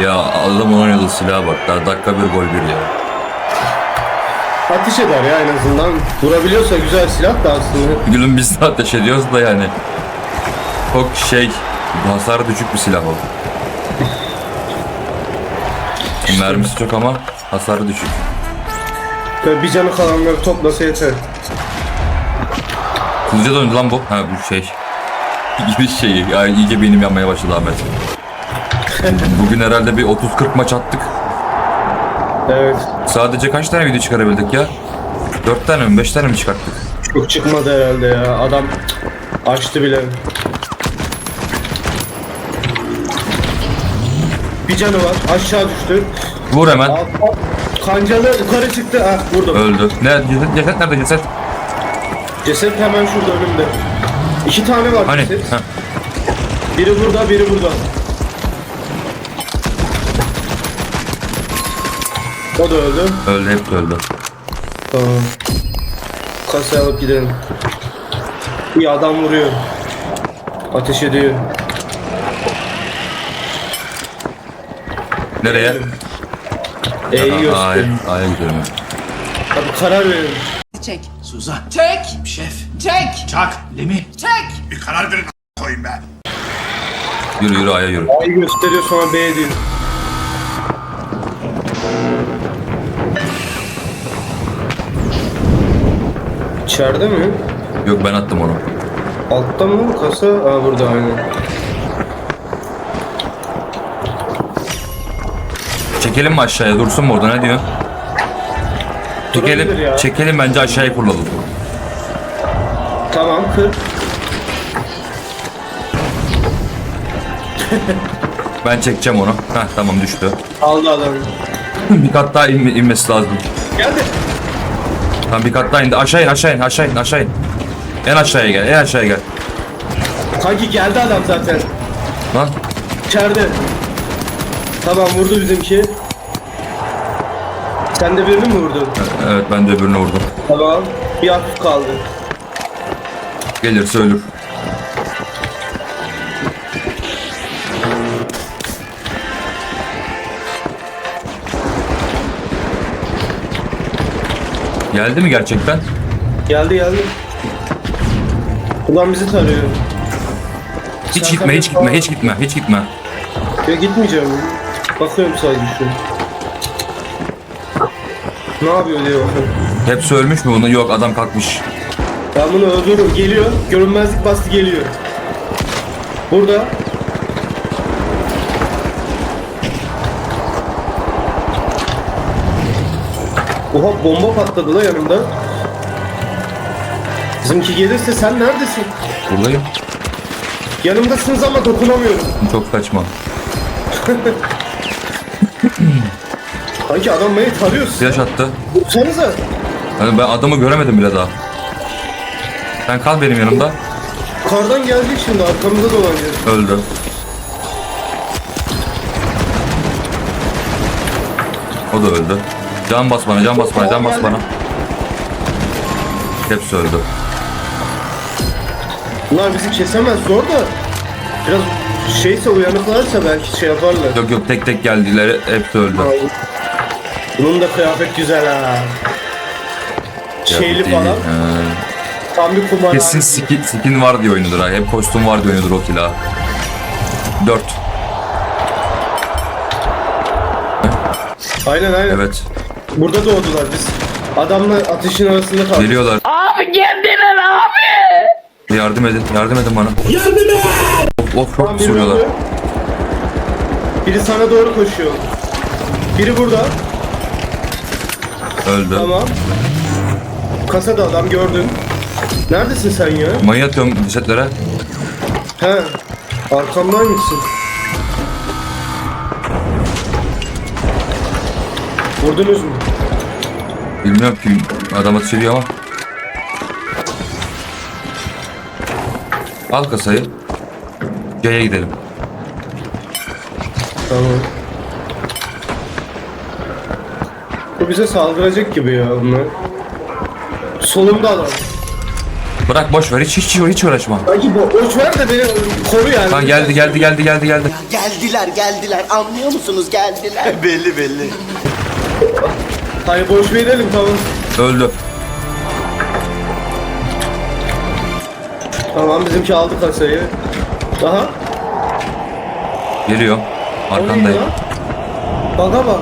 Ya adam oynadığı silaha bak. Daha dakika bir gol bir ya. Ateş eder ya en azından. Vurabiliyorsa güzel silah da aslında. Gülüm biz de ateş ediyoruz da yani. Çok şey, hasarı düşük bir silah o. Mermisi çok ama hasarı düşük. Böyle bir canı kalanları toplasa yeter. Kılıca döndü lan bu. Ha bu şey. Gibi şey. Ya, iyice benim yanmaya başladı Ahmet. Bugün herhalde bir 30-40 maç attık. Evet. Sadece kaç tane video çıkarabildik ya? 4 tane mi 5 tane mi çıkarttık? Çok çıkmadı herhalde ya. Adam açtı bile. Bir canı var. Aşağı düştü. Vur hemen. Alt, alt. Kancalı yukarı çıktı. Ah vurdum. Öldü. Ne? Ceset, ceset nerede ceset? Ceset hemen şurada önümde. İki tane var Hani? ceset. Ha. Biri burada, biri burada. O da öldü. Öldü hep öldü. Tamam. Kasaya alıp gidelim. Bir adam vuruyor. Ateş ediyor. Nereye? E'yi göster. A'ya gidiyorum. Hadi karar verin. Çek. Suzan, Çek. şef, Çek. Çak, Lemi. Çek. Bir karar verin koyayım ben. Yürü yürü A'ya yürü. A'yı gösteriyor sonra B diyor. İçeride mi? Yok ben attım onu. Altta mı? Kasa? Aa burada aynen. Çekelim mi aşağıya? Dursun mu orada? Ne diyor? Durabilir Çekelim, ya. çekelim bence aşağıya kurlalım. Tamam kır. Ben çekeceğim onu. Heh tamam düştü. Aldı adamı. bir kat daha inme- inmesi lazım. Geldi. Tamam bir kat daha indi. Aşağı in aşağı in aşağı in aşağı in. En aşağıya gel en aşağıya gel. Kanki geldi adam zaten. Lan İçeride. Tamam vurdu bizimki. Sen de birini mi vurdun? evet ben de öbürüne vurdum. Tamam. Bir hafif kaldı. Gelirse ölür. Geldi mi gerçekten? Geldi geldi. Ulan bizi tarıyor. Hiç Sen gitme, hiç gitme, hiç gitme, hiç gitme. Ya gitmeyeceğim. Bakıyorum sadece şu. Ne yapıyor diye bakıyorum. Hepsi ölmüş mü bunun? Yok adam kalkmış. Ben bunu öldürürüm. Geliyor. Görünmezlik bastı geliyor. Burada. Oha bomba patladı la yanımda. Bizimki gelirse sen neredesin? Buradayım. Yanımdasınız ama dokunamıyorum. Çok saçma. Sanki adam beni tarıyor. Flash attı. Vursanıza. Yani ben adamı göremedim bile daha. Sen kal benim yanımda. Kardan gelecek şimdi arkamızda dolanacak. Öldü. O da öldü. Can bas bana, can bas bana, can bas bana. Hepsi öldü. Bunlar bizi kesemez zor da. Biraz şeyse uyanıklarsa belki şey yaparlar. Yok yok tek tek geldiler, hepsi öldü. Bunun da kıyafet güzel ha. Şeyli Değil, falan. he. Tam bir kumar. Kesin skin, skin var diye oynuyordur ha. Hep kostüm var diye oynuyordur o silah. 4. Aynen aynen. Evet. Burada doğdular biz. Adamla ateşin arasında kaldık. Geliyorlar. Abi geldiler abi. Yardım edin, yardım edin bana. Yardım et! Of of Tamam, çok biri vuruyorlar. öldü. Biri sana doğru koşuyor. Biri burada. Öldü. Tamam. Kasada adam gördün. Neredesin sen ya? Mayı atıyorum cesetlere. He. Arkamdan gitsin. Vurdunuz mu? Bilmiyorum ki adam ateş ediyor ama. Al kasayı. C'ye gidelim. Tamam. Bu bize saldıracak gibi ya bunlar. Solumda adam. Bırak boş ver hiç hiç hiç uğraşma. Sanki bo boş ver de beni koru yani. Lan geldi geldi geldi geldi geldi. Geldiler geldiler anlıyor musunuz geldiler. belli belli. Hayır boş verelim tamam. Öldü. Tamam bizimki aldı kasayı. Aha. Geliyor. Arkandayım. Baka bak.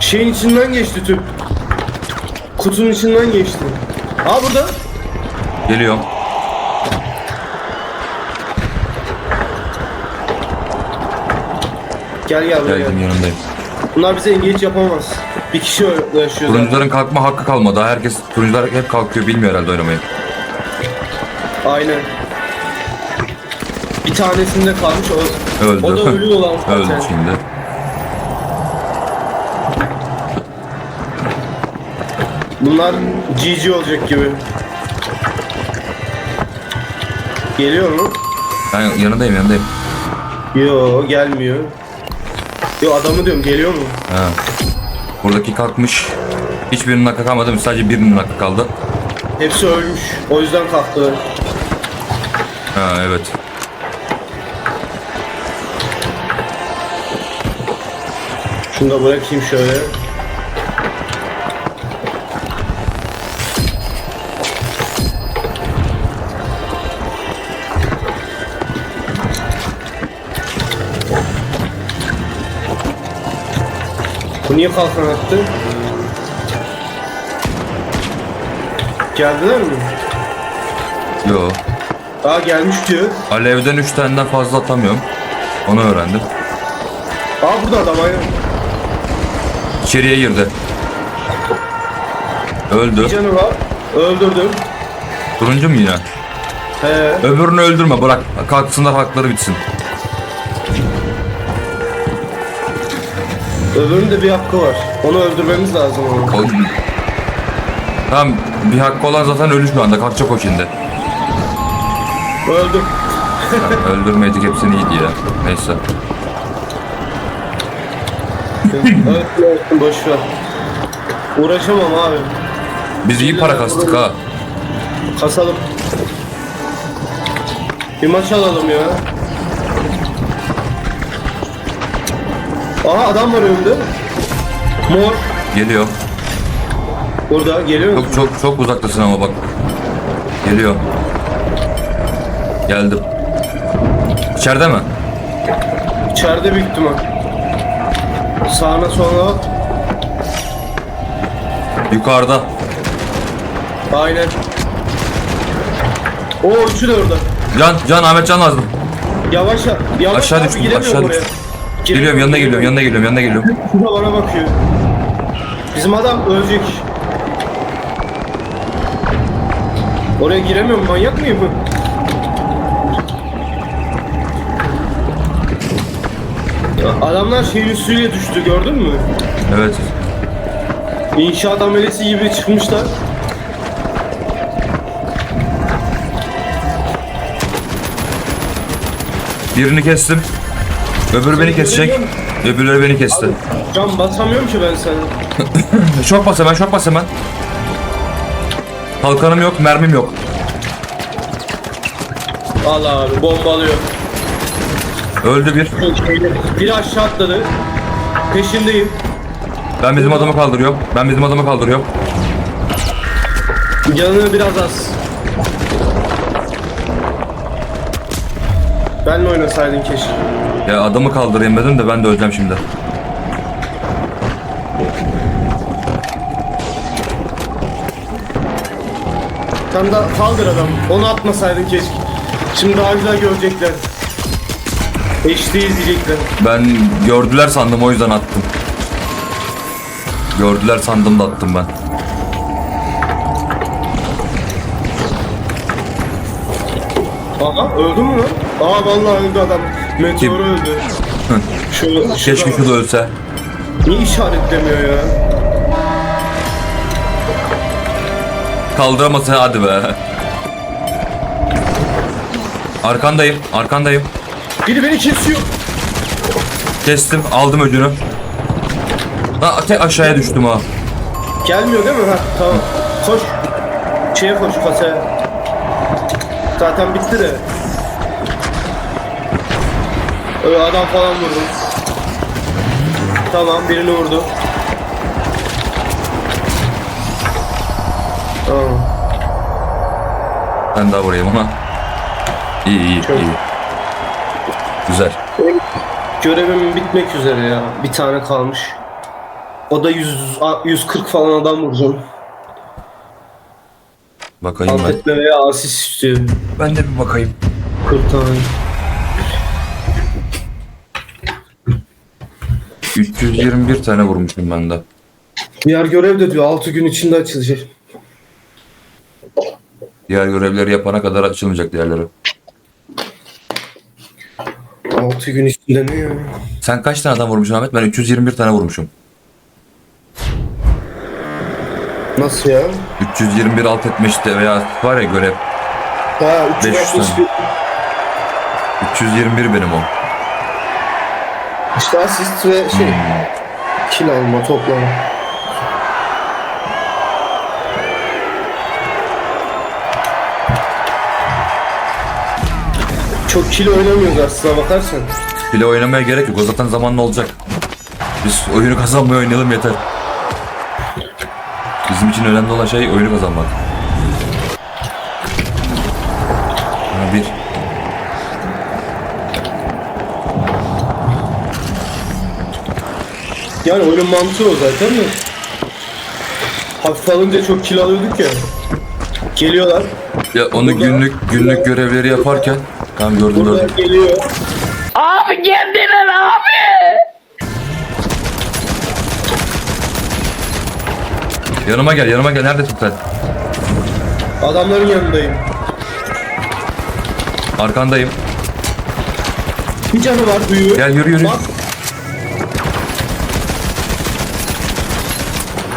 Şeyin içinden geçti tüp. Kutunun içinden geçti. Ha burada. Geliyorum. Gel gel buraya. Geldim yanındayım. Bunlar bize engage yapamaz. Bir kişi yaşıyor zaten. Turuncuların kalkma hakkı kalmadı. Herkes turuncular hep kalkıyor. Bilmiyor herhalde oynamayı. Aynen. Bir tanesinde kalmış o. Öldü. O da ölü olan zaten. Öldü şimdi. Bunlar GG olacak gibi. Geliyor mu? Ben yanındayım yanındayım. Yo gelmiyor. Yo adamı diyorum geliyor mu? Ha. Buradaki kalkmış. Hiçbirinin hakkı kalmadı. Sadece birinin hakkı kaldı. Hepsi ölmüş. O yüzden kalktılar. Ha evet. Şunu da bırakayım şöyle. Bu niye kalkan attı? Geldiler mi? Yo. Aa gelmiş diyor. Alevden 3 taneden fazla atamıyorum. Onu öğrendim. Aa burada adam aynen. İçeriye girdi. Öldü. Bir canı var. Öldürdüm. Turuncu mu yine? He. Öbürünü öldürme bırak. Kalksınlar hakları bitsin. Öbürünün de bir hakkı var. Onu öldürmemiz lazım onu. O... Tamam bir hakkı olan zaten ölü şu anda. Kalkacak o şimdi. Öldüm. Ha, öldürmeydik hepsini iyiydi ya. Neyse. Öldüm boş ver. Uğraşamam abi. Biz iyi para kastık ha. Kasalım. Bir maç alalım ya. Aha adam var önümde. Mor. Geliyor. Burada geliyor? Çok çok çok uzaktasın ama bak. Geliyor. Geldim. İçeride mi? İçeride büyük ihtimal. Sağına soluna bak. Yukarıda. Aynen. O üçü de orada. Can, Can Ahmet Can lazım. Yavaş yavaş Aşağı abi, düştüm, giremiyorum aşağı oraya. düştüm. Geliyorum yanına geliyorum yanına geliyorum yanına geliyorum. Şurada bana bakıyor. Bizim adam ölecek. Oraya giremiyorum manyak mıyım? Ya Adamlar şeyin üstüyle düştü gördün mü? Evet. İnşaat amelesi gibi çıkmışlar. Birini kestim. Öbürü beni kesecek. Öbürleri beni kesti. Can basamıyorum ki ben sana. Şok bas hemen şok bas hemen. Kalkanım yok mermim yok. Allah abi bombalıyor. Öldü bir. Biri aşağı atladı. Peşindeyim. Ben bizim adamı kaldırıyorum. Ben bizim adamı kaldırıyorum. Canı biraz az. Benle oynasaydın keşke. Ya adamı kaldırayım dedim de ben de öleceğim şimdi. Sen de kaldır adam. Onu atmasaydın keşke. Şimdi daha güzel görecekler. Eşliği izleyecekler. Ben gördüler sandım o yüzden attım. Gördüler sandım da attım ben. Aha öldü mü lan? Aa vallahi öldü adam. Meteor öldü. Şu, Keşke şurada. şu da ölse. Niye işaretlemiyor ya? Kaldıramasa hadi be. Arkandayım, arkandayım. Biri beni kesiyor. Kestim, aldım ödünü. Ha, te aşağıya düştüm ha. Gelmiyor değil mi? Ha tamam. Koş. Şeye koş kasaya. Zaten bitti de. Öyle adam falan vurdu. Tamam birini vurdu. Tamam. Ben daha vurayım ama. İyi iyi Çok- iyi. Güzel. Görevim bitmek üzere ya. Bir tane kalmış. O da 100, a- 140 falan adam vuracağım. Bakayım ben. Affetme veya asist istiyor. Ben de bir bakayım. 40 tane. 321 tane vurmuşum ben de. Diğer görev de diyor 6 gün içinde açılacak. Diğer görevleri yapana kadar açılmayacak diğerleri. 6 gün içinde ne ya? Sen kaç tane adam vurmuşsun Ahmet? Ben 321 tane vurmuşum. Nasıl ya? 321 alt etmişti veya var ya görev. Ha 500 361. 321 benim o. İşte asist ve şey. Kill alma toplama. Çok kill oynamıyoruz aslına bakarsan. Bile oynamaya gerek yok. O zaten zamanla olacak. Biz oyunu kazanmaya oynayalım yeter. Bizim için önemli olan şey oyunu kazanmak. Bir. Yani oyunun mantığı o zaten de. Hafif alınca çok kill alıyorduk ya. Geliyorlar. Ya onu Burada- günlük günlük görevleri yaparken Tamam gördüm Burada gördüm. geliyor. Abi geldiler abi. Yanıma gel yanıma gel neredesin sen? Adamların yanındayım. Arkandayım. Bir canı var büyüğü. Gel yürü yürü. Bak.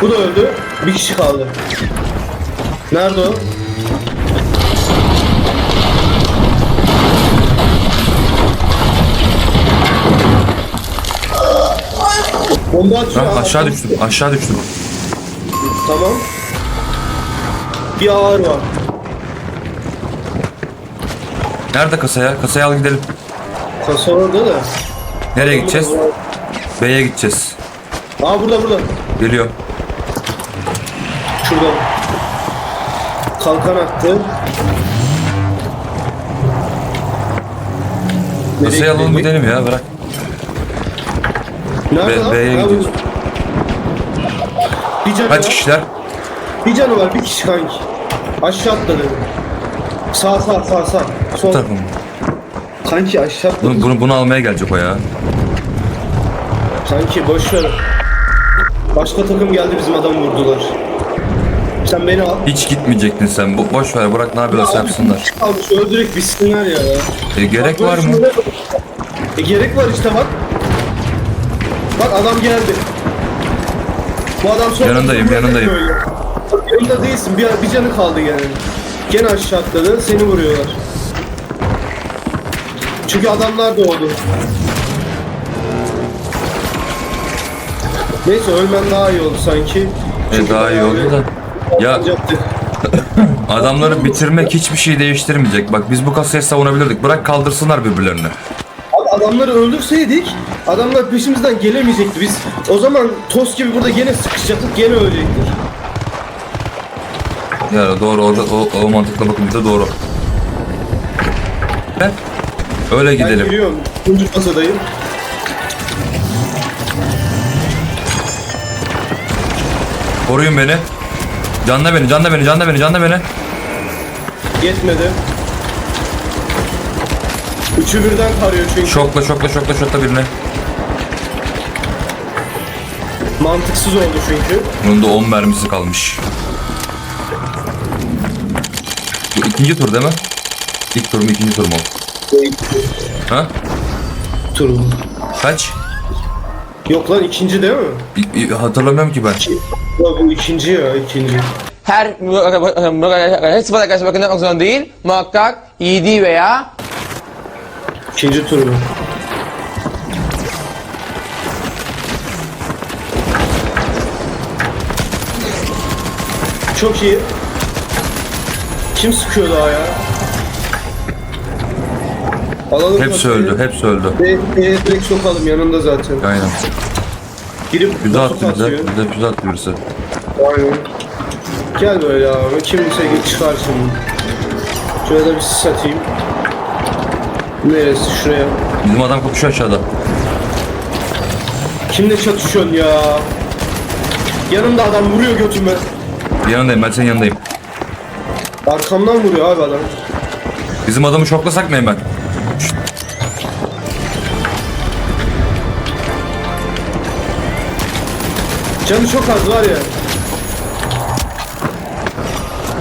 Bu da öldü. Bir kişi kaldı. Nerede o? Bomba atıyor. Ha, aşağı düştüm aşağı düştüm. Tamam. Bir ağır var. Nerede kasaya? Kasaya al gidelim. Kasa orada da. Nereye gideceğiz? B'ye gideceğiz. Aa burada burada. Geliyor. Şurada. Kalkan attı. Kasaya alalım gidelim ya bırak. Nerede B- lan? Ha, gidiyoruz. bu- Bir canı Kaç var. kişiler? Bir canı var. Bir kişi kanki. Aşağı atladı. Sağ sağ sağ sağ. Sol. Tarafım. Kanki aşağı atladı. Bunu, bunu, bunu almaya gelecek o ya. Kanki boş ver. Başka takım geldi bizim adamı vurdular. Sen beni al. Hiç gitmeyecektin sen. Bu, boş ver bırak ne yapıyorlarsa Abi, yapsınlar. Kalmış öldürek bitsinler ya. E, gerek Bak, var mı? E gerek var işte bak. Bak adam geldi. Bu adam sonra... Yanındayım, yanındayım. Böyle. Yanında değilsin. Bir, bir canı kaldı gene. Gene aşağı atladı. Seni vuruyorlar. Çünkü adamlar doğdu. Neyse ölmen daha iyi oldu sanki. E, daha iyi oldu da. Ya adamları bitirmek hiçbir şey değiştirmeyecek. Bak biz bu kasayı savunabilirdik. Bırak kaldırsınlar birbirlerini. Abi adamları öldürseydik adamlar peşimizden gelemeyecekti. Biz o zaman toz gibi burada gene sıkışacaktık gene ölecektik. Ya doğru orada o, o mantıkla bakınca doğru. Gel. Öyle Ben gidelim. giriyorum. Üçüncü kasadayım. Koruyun beni. Canla beni, canla beni, canla beni, canla beni. Yetmedi. Üçü birden tarıyor çünkü. Şokla, şokla, şokla, şokla birini. Mantıksız oldu çünkü. Bunun da 10 mermisi kalmış. Bu ikinci tur değil mi? İlk tur mu ikinci tur mu? Ha? Tur. Kaç? Yok lan ikinci değil mi? İ- İ- hatırlamıyorum ki ben. Ya bu ikinci ya ikinci. her sıfat arkadaşlar bakın yapmak zorunda değil. Muhakkak iyiliği veya İkinci tur bu. Çok iyi. Kim sıkıyor daha ya? Alalım Hepsi öldü, hepsi öldü. E, e, direkt sokalım yanında zaten. Aynen. Girip Füze attı bize, kasıyor? bize füze attı birisi. Aynen. Gel böyle abi. Kimse geç çıkar şimdi. Şöyle da bir sis atayım. Neresi? Şuraya. Bizim adam kopuşuyor aşağıda. Kimle çatışıyorsun ya? Yanımda adam vuruyor götüme. Yanındayım, ben senin yanındayım. Arkamdan vuruyor abi adam. Bizim adamı şoklasak mı hemen? Canı çok az var ya.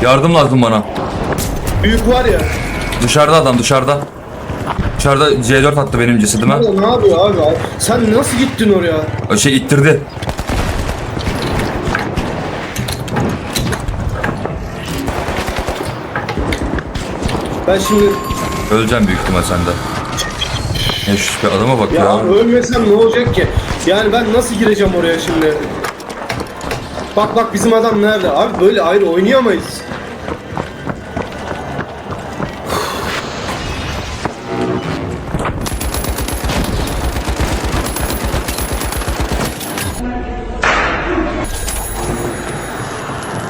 Yardım lazım bana. Büyük var ya. Dışarıda adam, dışarıda. Dışarıda C4 attı benim cesedime. Burada ne yapıyor abi? Sen nasıl gittin oraya? Şey ittirdi. Ben şimdi Öleceğim büyük ihtimal sende. Ya şu bir adama bak ya. ya ölmesem ne olacak ki? Yani ben nasıl gireceğim oraya şimdi? Bak bak bizim adam nerede? Abi böyle ayrı oynayamayız.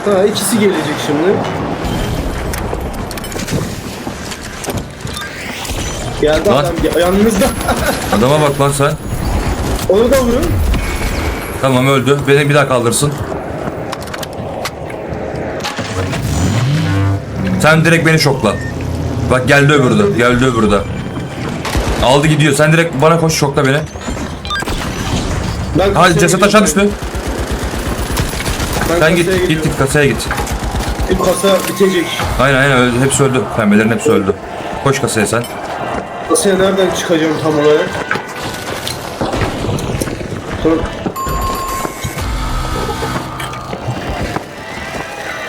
Ha ikisi gelecek şimdi. Geldi Lan. adam ya- yanınızda. Adama bak lan sen. Onu da vurun. Tamam öldü. Beni bir daha kaldırsın. Sen direkt beni şokla. Bak geldi öbürü de. Geldi öbürü de. Aldı gidiyor. Sen direkt bana koş şokla beni. Ben Hadi kasaya ceset aşağı düştü. Ben Sen git. kasaya Git gidiyorum. git kasaya git. Bir kasa bitecek. Aynen aynen öldü. Hepsi öldü. Pembelerin hepsi öldü. Koş kasaya sen. Kasaya nereden çıkacağım tam olarak? Tamam.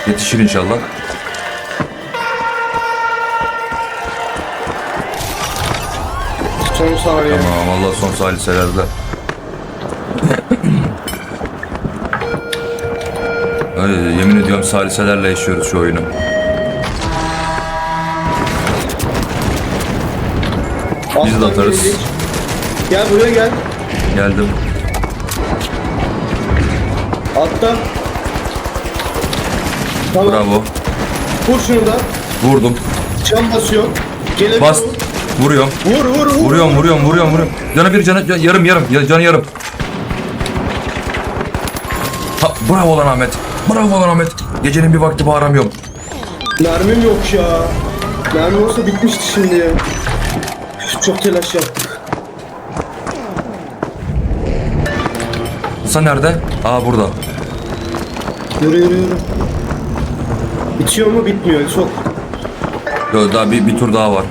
Yetişir inşallah. Son saniye. Tamam Allah son saliselerde. Öyle yemin ediyorum saliselerle yaşıyoruz şu oyunu. Biz de atarız. gelecek. Gel buraya gel. Geldim. Altta. Tamam. Bravo. Vur şunu da. Vurdum. Çam basıyor. Gelebilir Bas. Vur. Vuruyorum. Vur vur vur. Vuruyorum, vuruyorum, vuruyorum, vuruyorum. Canı bir, canı can- yarım, yarım, ya- canı yarım. Ha, bravo lan Ahmet. Bravo lan Ahmet. Gecenin bir vakti bağıramıyorum. Mermim yok ya. Mermi olsa bitmişti şimdi ya. Çok telaş yaptık. Hasan nerede? Aa burada. Yürü yürü yürü. Bitiyor mu? Bitmiyor. Sok. Yo, Daha bir, bir tur daha var.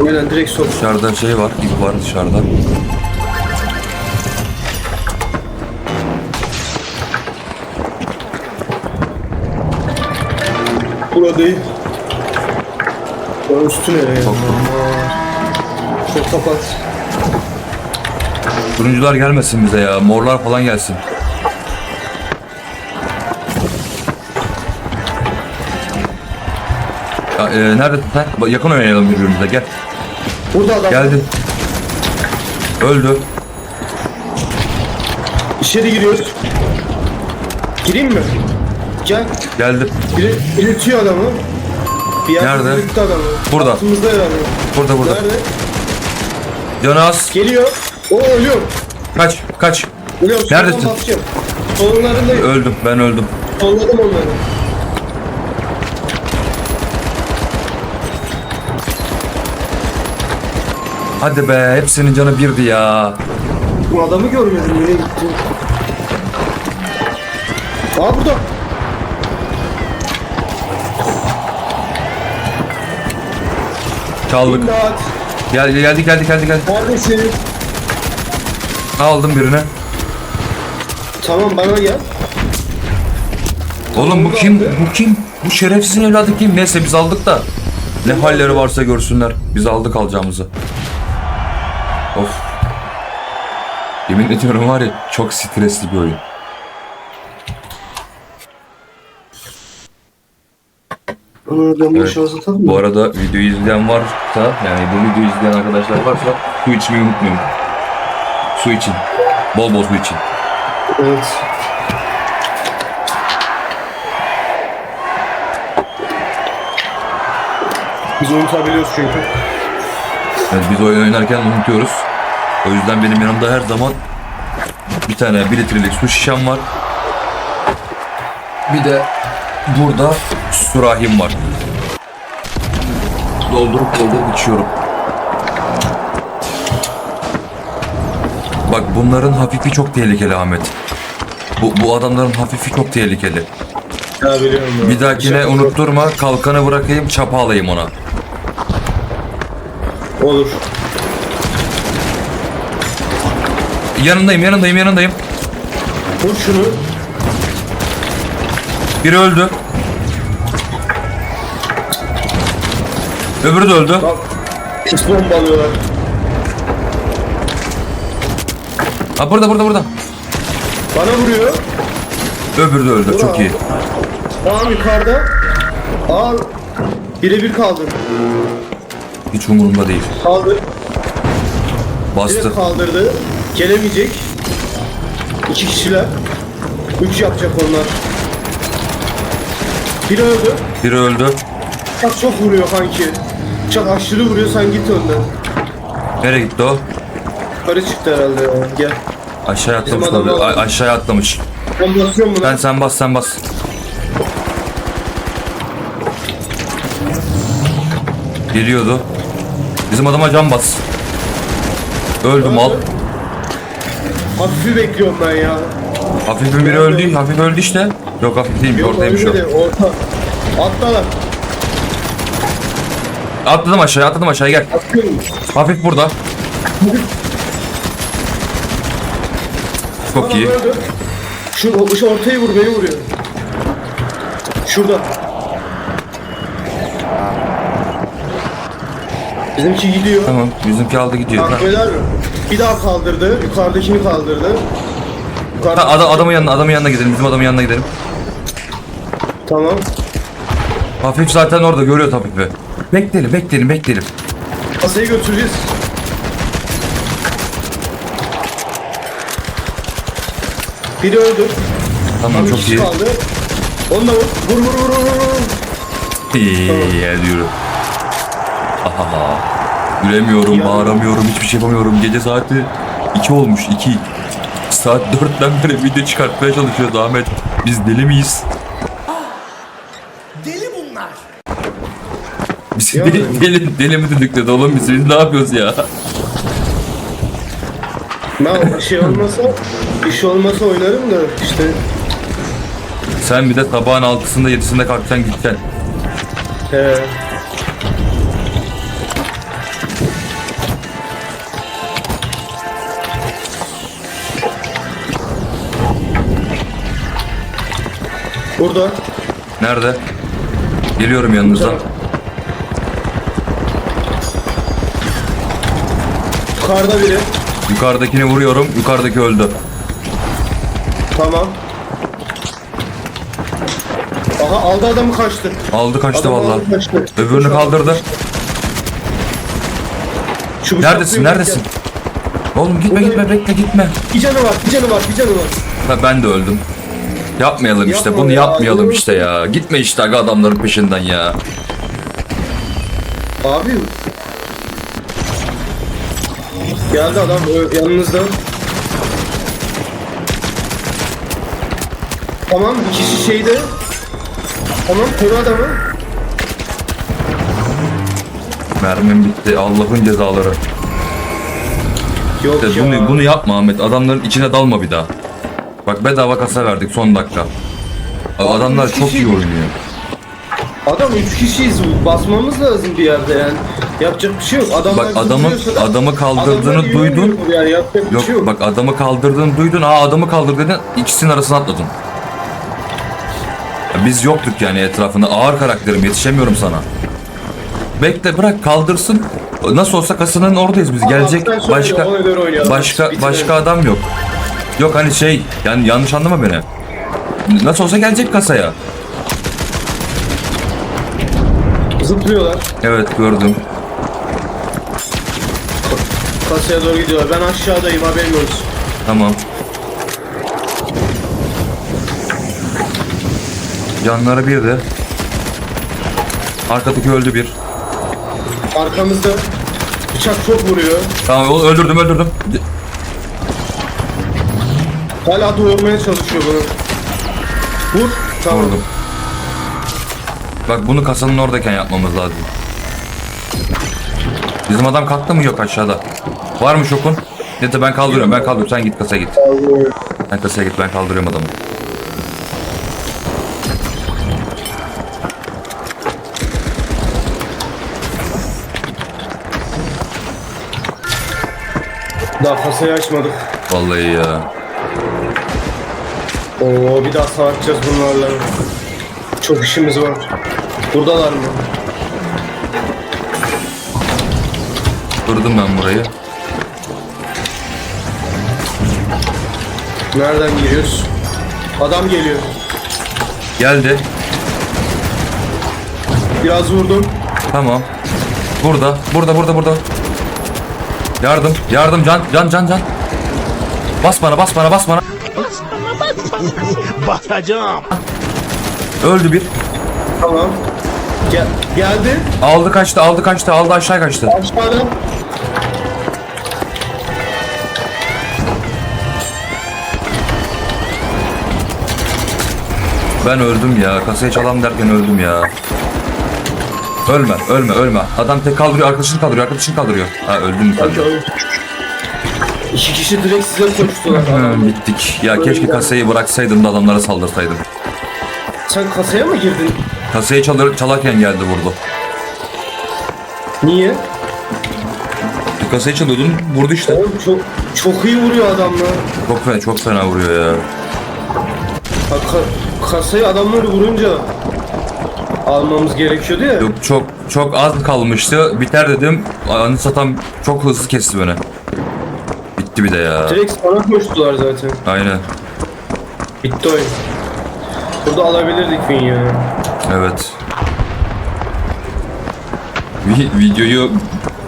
Aynen direkt sok. Dışarıda şey var, ip var dışarıda. Burada değil. Ya üstü nereye? Çok, çok kapat. Turuncular gelmesin bize ya. Morlar falan gelsin. Ya, e, nerede? Ha, bak, yakın oynayalım birbirimize. Gel. Burada adam. Geldi. Öldü. İçeri giriyoruz. Gireyim mi? Gel. Geldi. Biri iletiyor adamı. Bir yerde Nerede? iletti adamı. Burada. Altımızda yani. Burada burada. Nerede? Canı az. Geliyor. O ölüyor. Kaç. Kaç. Ölüyor. Neredesin? basacağım. Sollarındayım. Öldüm. Ben öldüm. Solladım onları. Hadi be. Hepsinin canı birdi ya. Bu adamı görmedim. Nereye gitti? Aa burada. Çaldık. İmdat. Gel geldi geldi geldi geldi. Neredesin? Aldım birini. Tamam bana gel. Oğlum bu kim? Bu kim? Bu şerefsizin evladı kim? Neyse biz aldık da. Ne halleri varsa görsünler. Biz aldık alacağımızı. Yemin ediyorum var ya çok stresli bir oyun. Evet. Bu arada videoyu izleyen varsa yani bu videoyu izleyen arkadaşlar varsa su içmeyi unutmayın. Su için. Bol bol su için. Evet. Biz unutabiliyoruz çünkü. Evet, biz oyun oynarken unutuyoruz. O yüzden benim yanımda her zaman bir tane 1 litrelik su şişem var. Bir de burada sürahim var. Doldurup doldurup içiyorum. Bak bunların hafifi çok tehlikeli Ahmet. Bu, bu adamların hafifi çok tehlikeli. Ya biliyorum ya. Bir dahakine unutturma kalkanı bırakayım çapa alayım ona. Olur. Yanındayım yanındayım yanındayım. Vur şunu. Biri öldü. Öbürü de öldü. Bak. Pis bombalıyorlar. Ha burada burada burada. Bana vuruyor. Öbürü de öldü. Çok iyi. Ağam yukarıda. Ağam birebir kaldı. Hiç umurumda değil. Kaldı. Bastı. Direkt kaldırdı. Gelemeyecek. İki kişiler. Üç yapacak onlar. Biri öldü. Biri öldü. Bak çok vuruyor kanki. Çok aşırı vuruyor sen git önden. Nereye gitti o? Yukarı çıktı herhalde ya. Gel. Aşağıya atlamış Bizim adam olabilir. var. A- aşağıya atlamış. Ben basıyorum buna. Sen sen bas sen bas. Geliyordu. Bizim adama can bas. Öldü mal. Hafifi bekliyorum ben ya. Hafifin biri öldü. Hafif öldü işte. Yok hafif değilmiş. Yok Ortaymış o. ölmedi. Orta. Atladım aşağıya atladım aşağıya gel. Atıyorum. Hafif burada. Çok Tamam, iyi. öldü. Şu, şu ortayı vur beni vuruyor. Şurada. Bizimki gidiyor. Tamam bizimki aldı gidiyor. Ha, mi? Bir daha kaldırdı. Yukarıdakini kaldırdı. Yukarıda... Ha, adam, adamın yanına adamın yanına gidelim. Bizim adamın yanına gidelim. Tamam. Hafif zaten orada görüyor Hafifi. Bekleyelim bekleyelim bekleyelim. Kasayı götüreceğiz. Biri öldü. Tamam çok iyi. kaldı. Onu da vur. Vur vur vur vur vur. İyi diyorum. Ahaha. Gülemiyorum, bağıramıyorum, hiçbir şey yapamıyorum. Gece saati 2 olmuş, 2. Saat 4'ten beri video çıkartmaya çalışıyoruz Ahmet. Biz deli miyiz? Deli bunlar. Biz Ya. deli, deli, deli mi dedik dedi oğlum biz, biz ne yapıyoruz ya? Ne bir şey olmasa, bir şey olmasa oynarım da işte Sen bir de sabahın 6'sında 7'sinde kalkacaksın gideceksin. he. Burada. Nerede? Geliyorum yanınıza. Yukarıda biri. Yukarıdakini vuruyorum, yukarıdaki öldü. Tamam. Aha aldı adamı kaçtı. Aldı kaçtı Adam vallahi. aldı, kaçtı. Öbürünü kaldırdı. Şu bıçaklıyı Neredesin, vur, neredesin? Oğlum gitme gitme bekle gitme. Bir canı var, bir canı var, bir canı var. Ha, ben de öldüm. Yapmayalım işte Yapma bunu ya, yapmayalım yürü. işte ya. Gitme işte aga adamların peşinden ya. Abi. Geldi adam ö- yanınızda. Tamam kişi şeyde. Tamam koru adamı. Mermim bitti Allah'ın cezaları. Yok İşte ya. bunu, bunu yapma Ahmet adamların içine dalma bir daha. Bak bedava kasa verdik son dakika. Adamlar çok iyi oynuyor. Adam üç kişiyiz basmamız lazım bir yerde yani. Yapacak bir şey yok. Adamlar Bak adamı adamı kaldırdığını duydun. Yani yapacak bir Yok şey yok. bak adamı kaldırdığını duydun. Aa adamı kaldır dedin. İkisinin arasına atladın. Ya Biz yoktuk yani etrafında. Ağır karakterim yetişemiyorum sana. Bekle bırak kaldırsın. Nasıl olsa kasanın oradayız biz. Gelecek başka başka başka adam yok. Yok hani şey yani yanlış anlama beni. Nasıl olsa gelecek kasaya. Zıplıyorlar. Evet gördüm. Kasaya doğru gidiyorlar. Ben aşağıdayım haberin olsun. Tamam. Canları bir de. Arkadaki öldü bir. Arkamızda bıçak çok vuruyor. Tamam öldürdüm öldürdüm. Hala doğurmaya çalışıyor bunu. Vur. Tamam. Vurdum. Bak bunu kasanın oradayken yapmamız lazım. Bizim adam kalktı mı yok aşağıda. Var mı şokun? Da ben kaldırıyorum ben kaldırıyorum sen git kasaya git. Sen kasaya git ben kaldırıyorum adamı. Daha kasayı açmadık. Vallahi ya. Oo bir daha savaşacağız bunlarla. Çok işimiz var. Buradalar mı? Durdum ben burayı. Nereden giriyoruz? Adam geliyor. Geldi. Biraz vurdum. Tamam. Burada. Burada burada burada. Yardım. Yardım can can can can. Bas bana bas bana bas bana. Basacağım. Öldü bir. Tamam. Gel geldi. Aldı kaçtı aldı kaçtı aldı aşağı kaçtı. Aşağıda. Ben öldüm ya. Kasayı çalalım derken öldüm ya. Ölme, ölme, ölme. Adam tek kaldırıyor, arkadaşını kaldırıyor, arkadaşını kaldırıyor. Ha öldüm sen de. İki kişi direkt size koştular. Hı, bittik. Ya keşke kasayı bıraksaydım da adamlara saldırsaydım. Sen kasaya mı girdin? Kasayı çalır, çalarken geldi vurdu. Niye? Kasayı çalıyordun, vurdu işte. Oğlum çok çok iyi vuruyor adamlar. Çok fena, çok fena vuruyor ya. Ha, ka- kasayı adamları vurunca almamız gerekiyordu ya. Yok çok çok az kalmıştı. Biter dedim. Anı satan çok hızlı kesti beni. Bitti bir de ya. Direkt sana koştular zaten. Aynen. Bitti oyun. Burada alabilirdik win ya. Evet. Vi- videoyu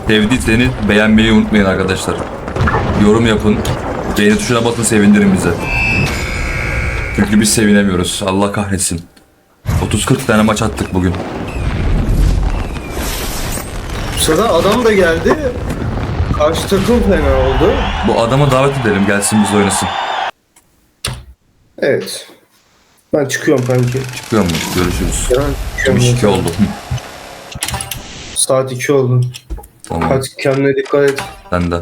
sevdiyseniz beğenmeyi unutmayın arkadaşlar. Yorum yapın. Beğeni tuşuna basın sevindirin bizi. Çünkü biz sevinemiyoruz. Allah kahretsin. 30-40 tane maç attık bugün. Bu sırada adam da geldi. Karşı takım fena oldu. Bu adamı davet edelim gelsin bizle oynasın. Evet. Ben çıkıyorum kanki. Çıkıyor mu? Görüşürüz. Ben çıkıyorum. 2 oldu. Hı, Saat 2 oldu. Tamam. Hadi kendine dikkat et. Sen de.